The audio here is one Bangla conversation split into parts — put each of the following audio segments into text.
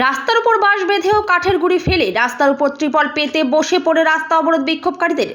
রাস্তার উপর বাঁশ বেঁধেও কাঠের গুঁড়ি ফেলে রাস্তার উপর ত্রিপল পেতে বসে পড়ে রাস্তা অবরোধ বিক্ষোভকারীদের।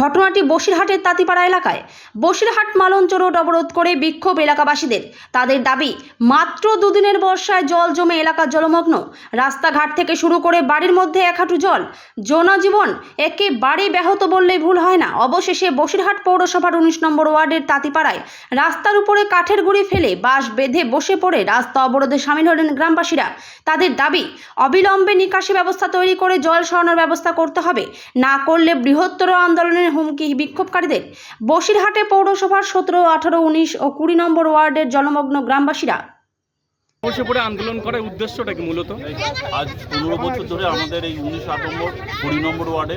ঘটনাটি বসিরহাটের তাঁতিপাড়া এলাকায়। বসিরহাট মালঞ্চ রোড অবরোধ করে বিক্ষোভ এলাকাবাসীদের। তাদের দাবি, মাত্র দুদিনের বর্ষায় জল জমে এলাকা জলমগ্ন। রাস্তাঘাট থেকে শুরু করে বাড়ির মধ্যে এক হাঁটু জল। জনজীবন একেবারেই ব্যাহত বললেই ভুল হয় না। অবশেষে বসিরহাট পৌরসভার উনিশ নম্বর ওয়ার্ডের তাঁতিপাড়ায় রাস্তার উপরে কাঠের গুঁড়ি ফেলে বাঁশ বেঁধে বসে পড়ে রাস্তা অবরোধে সামিল হলেন গ্রামবাসীরা। তাদের দাবি, অবিলম্বে নিকাশি ব্যবস্থা তৈরি করে জল সরানোর ব্যবস্থা করতে হবে। না করলে বৃহত্তর আন্দোলনের হুমকি বিক্ষোভকারীদের। বসিরহাটে পৌরসভার সতেরো আঠারো উনিশ ও কুড়ি নম্বর ওয়ার্ডের জলমগ্ন গ্রামবাসীরা। বসে পড়ে আন্দোলন করার উদ্দেশ্যটা কি মূলত? আজ পনেরো বছর ধরে আমাদের এই উনিশ আট নম্বর কুড়ি নম্বর ওয়ার্ডে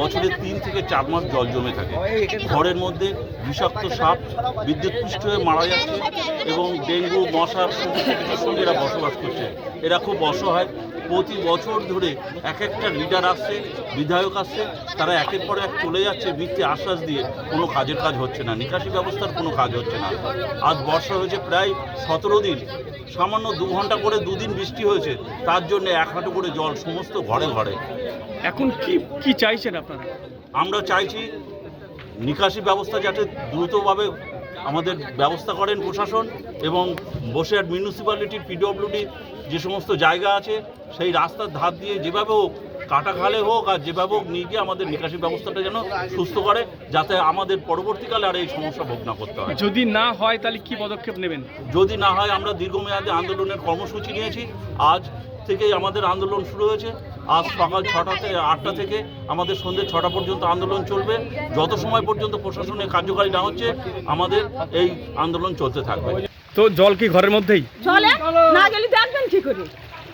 বছরে তিন থেকে চার মাস জল জমে থাকে। ঘরের মধ্যে বিষাক্ত সাপ বিদ্যুৎ পৃষ্ঠ হয়ে মারা যাচ্ছে এবং ডেঙ্গু মশার সঙ্গে এরা বসবাস করছে। এরা খুব অসহায়। প্রতি বছর ধরে এক একটা লিডার আসছে বিধায়ক আসছে তারা একের পর এক চলে যাচ্ছে মিথ্যে আশ্বাস দিয়ে কোনো কাজের কাজ হচ্ছে না নিকাশি ব্যবস্থার কোনো কাজ হচ্ছে না। আজ বর্ষা হয়েছে প্রায় সতেরো দিন সামান্য দু ঘণ্টা করে দুদিন বৃষ্টি হয়েছে তার জন্য এক হাঁটু করে জল সমস্ত ঘরে ঘরে। এখন কি কি চাইছেন আপনারা? আমরা চাইছি নিকাশি ব্যবস্থা যাতে দ্রুতভাবে আমাদের ব্যবস্থা করেন প্রশাসন এবং বসিরহাট মিউনিসিপ্যালিটির পিডব্লিউডি যে সমস্ত জায়গা আছে সেই রাস্তার ধার দিয়ে যেভাবে হোক কাটা খালে হোক আর যেভাবে হোক নিয়ে গিয়ে আমাদের নিকাশি ব্যবস্থাটা যেন সুস্থ করে যাতে আমাদের পরবর্তীকালে আর এই সমস্যা ভোগ না করতে হয়। যদি না হয় তাহলে কি পদক্ষেপ নেবেন? যদি না হয় আমরা দীর্ঘমেয়াদী আন্দোলনের কর্মসূচি নিয়েছি। আজ থেকেই আমাদের আন্দোলন শুরু হয়েছে। আজ সকাল ছটাতে আটটা থেকে আমাদের সন্ধ্যে ছটা পর্যন্ত আন্দোলন চলবে। যত সময় পর্যন্ত প্রশাসনের কার্যকারী না হচ্ছে আমাদের এই আন্দোলন চলতে থাকবে। তো জল কি ঘরের মধ্যেই? চলে না গেলে দেখবেন কি করে?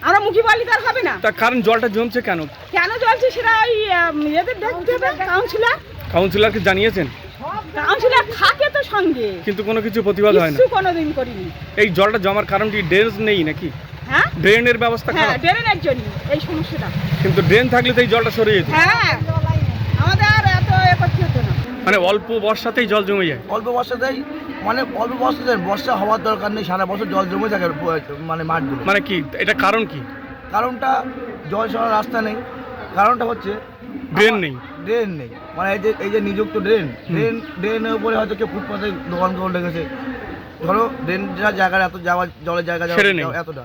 আমরা মুখি পারলে তার হবে না। তার কারণ জলটা জমছে কেন? কেন চলছে সেটা ওই এদের দেখতে হবে কাউন্সিলর কাউন্সিলরকে জানিয়েছেন? কাউন্সিলর থাকে তো সঙ্গে। কিন্তু কোনো কিছু প্রতিবাদ হয় না। কিছু কোনোদিন করিনি। এই জলটা জমার কারণ কি ড্রেন নেই নাকি? হ্যাঁ? ড্রেনের ব্যবস্থা হ্যাঁ ড্রেনের জন্য এই সমস্যাটা। কিন্তু ড্রেন থাকলে তো এই জলটা সরে যেত। হ্যাঁ আমাদের আর এত এ করতে হতো না। মানে অল্প বর্ষাতেই জল জমে যায়। অল্প বর্ষাতেই মানে অল্প বর্ষাতে বর্ষা হওয়ার দরকার নেই সারা বছর জল জমে থাকে মানে মাঠগুলো। মানে কি এটা কারণ কি? কারণটা জল সরার রাস্তা নেই। কারণটা হচ্ছে ড্রেন নেই। ড্রেন নেই। মানে এই যে এই যে নিযুক্ত ড্রেন ড্রেন ড্রেনের উপরে হয়তো কেউ ফুটপাতে দোকান করে লেগেছে ধরো ড্রেন যা জায়গার এত যাওয়া জলের জায়গা এতটা।